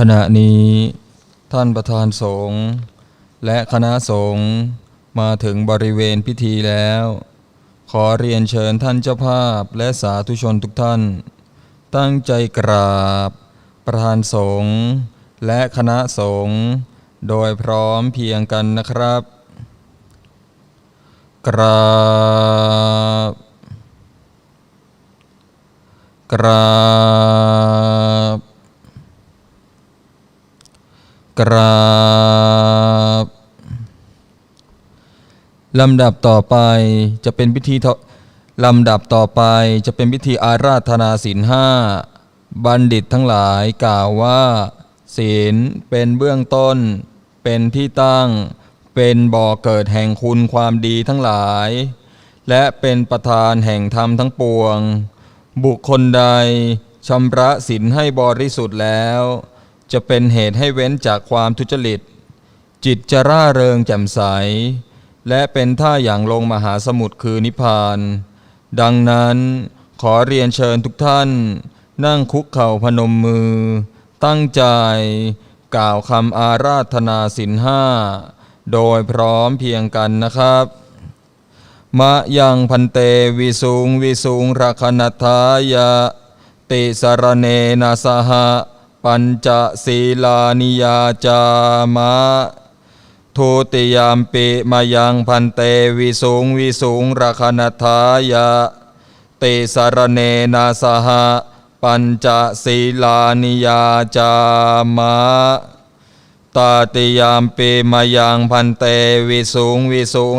ขณะนี้ท่านประธานสงฆ์และคณะสงฆ์มาถึงบริเวณพิธีแล้ว ขอเรียนเชิญท่านเจ้าภาพและสาธุชนทุกท่าน ตั้งใจกราบ ประธานสงฆ์และคณะสงฆ์โดยพร้อมเพียงกันนะครับ กราบ กราบ กราบลำดับต่อไปจะเป็นพิธีลำดับต่อไปจะเป็นพิธีอาราธนาศีลห้าบัณฑิตทั้งหลายกล่าวว่า ศีลเป็นเบื้องต้น เป็นที่ตั้ง เป็นบ่อเกิดแห่งคุณความดีทั้งหลาย และเป็นประธานแห่งธรรมทั้งปวง บุคคลใดชำระศีลให้บริสุทธิ์แล้ว จะเป็นเหตุให้เว้นจากความทุจริต จิตจะร่าเริงแจ่มใส และเป็นท่าอย่างลงมหาสมุทรคือนิพพาน ดังนั้นขอเรียนเชิญทุกท่าน นั่งคุกเข่าพนมมือ ตั้งใจ กล่าวคำอาราธนาสินห้า โดยพร้อมเพียงกันนะครับ มะยังพันเตวิสุงวิสุงรักนัทายะ ติสารเนนะสหะ ปัญจศีลานิยาจามะทุติยามปิมายังพันเตวิสุงวิสุงรักนัทายะติสารเนนะสหะปัญจศีลานิยาจามะตาติยามปีมายังพันเตวิสุงวิสุง